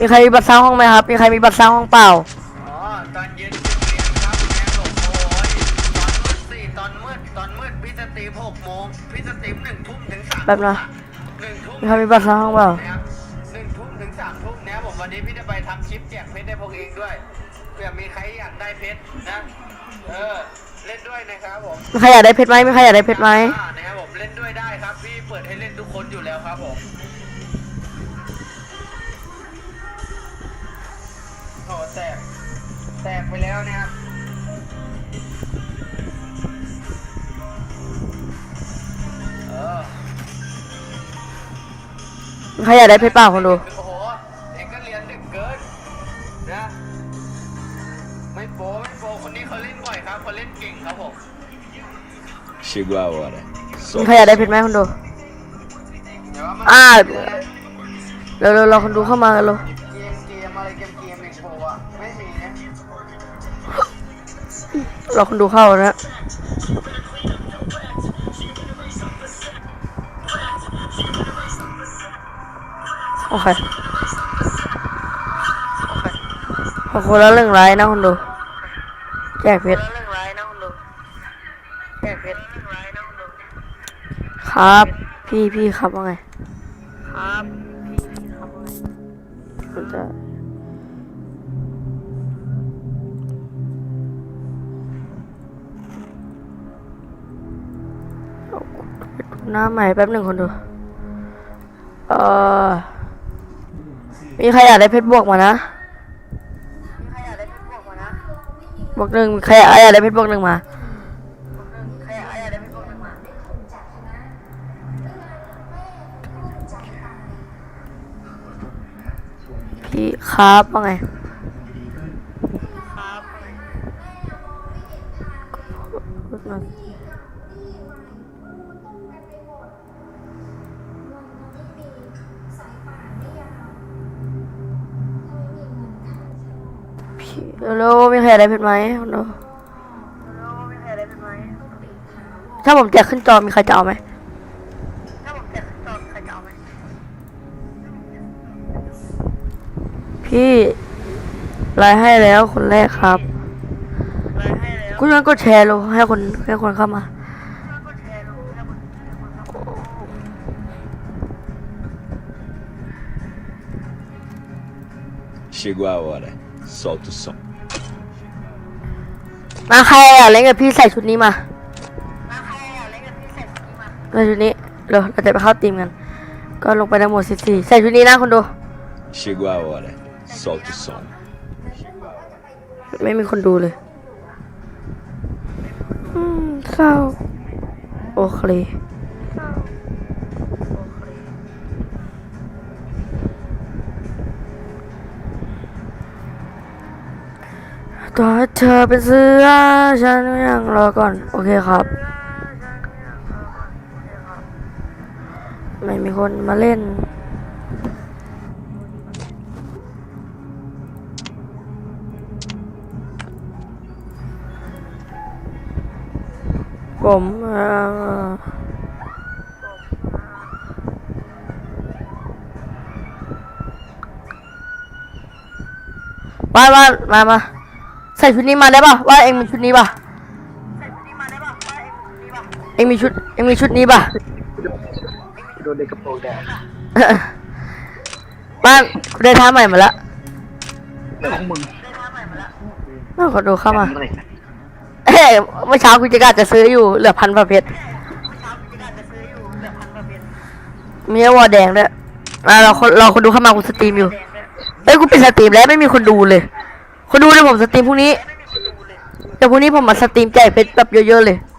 มีใครมีบัตรสร้างห้องไหมครับ มีใครมีบัตรสร้างห้องเปล่า อ๋อ ตอนเย็นจุดเรียนครับแม่ผมโอ้ยตอนมืดสี่ตอนมืดตอนมืดพี่สตรีมหกโมงพี่สตรีมหนึ่งทุ่มถึงสามแป๊บนะ หนึ่งทุ่มมีใครมีบัตรสร้างห้องเปล่า นะครับหนึ่งทุ่มถึงสามทุ่มนะครับผมวันนี้พี่จะไปทำคลิปแจกเพชรให้พวกเองด้วยเผื่อมีใครอยากได้เพชรนะ เออ เล่นด้วยนะครับผมมีใครอยากได้เพชรไหมมีใครอยากได้เพชรไหม อ่านะครับผมเล่นด้วยได้ครับ พี่เปิดให้เล่นทุกคนอยู่แล้วครับผม โอ้แตก แตกไปแล้วนะครับเออมีใครอยากได้เพชรเปล่าคนดู โอ้โหเองก็เรียนดึกเกินนะไม่โปไม่โปคนนี้เขาเล่นบ่อยครับเขาเล่นเก่งครับผม Chegou a hora. มีใครอยากได้เพชรไหมคนดูเดี๋ยวว่ามันอ่าเล่นนะเร็วๆเราคนดูเข้ามากันเร็ว เราคนดูเข้านะโอเคขอบคุณแล้วหนึ่งไลน์นะคนดู แจกเพชรเรื่องไรนะคุณดูแก้เพชรเรื่องไรนะคุณดูครับ พี่พี่ครับว่าไง ครับ พี่ครับว่าไง หน้าใหม่แป๊บหนึ่งคนดู เออมีใครอยากได้เพชรบวกมานะมีใครอยากได้เพชรบวกมานะบวกหนึ่งใครอยากได้เพชรบวกหนึ่งมาใครอยากได้เพชรบวกมาพี่ครับว่าไงครับพูดหน่อยพี่ เร็วๆมีใครอยากได้เพชรไหมคนดูมีใครอยากได้เพชรไหมถ้าผมแจกขึ้นจอมีใครจะเอาไหมถ้าผมแจกจอใครจะเอาไหมพี่ไลน์ให้แล้วคนแรกครับไรให้แล้วกูยังกดแชร์ลงให้คนให้คนเข้ามา Chegou a hora. Solta o som. มาใครอะเล่นกับพี่ใส่ชุดนี้มามาใครอยากเล่นกับพี่เสร็จนี่มาใส่ชุดนี้เดี๋ยวเราจะไปเข้าทีมกัน ก็ลงไปในโหมดสิสี่ใส่ชุดนี้นะคนดู Chegou a hora. Solta o som. ไม่มีคนดูเลยอืมเศร้า โอเค ต่อให้เธอเป็นเสือฉันยังรอก่อน โอเคครับ ไม่มีคนมาเล่น ผมเอ่อว่าว่ามามา ใส่ชุดนี้มาได้ป่ะว่าเองมีชุดนี้ป่ะใส่ชุดนี้มาได้ป่ะว่าเองมีป่ะเองมีชุดเองมีชุดนี้ป่ะโดนเด็กกระโปรงแดงบ้านกูได้ท่าใหม่มาแล้วเรื่องของมึงได้ท่าใหม่มาแล้วน่าขอดูเข้ามาอะไรเอ้ยเมื่อเช้ากูจะกะจะซื้ออยู่เหลือพันประเพชรเมื่อเช้าพี่ก็จะซื้ออยู่เหลือพันกว่าเพชรมีไอ้วอลแดงด้วยอะเราคนเราคนดูเข้ามากูสตรีมอยู่แดงด้วยเอ้ยกูเป็นสตรีมแล้วไม่มีคนดูเลย คนดูเลยผมสตรีมพรุ่งนี้ แต่พรุ่งนี้ผมมาสตรีมแจกเพชรแบบเยอะๆเลย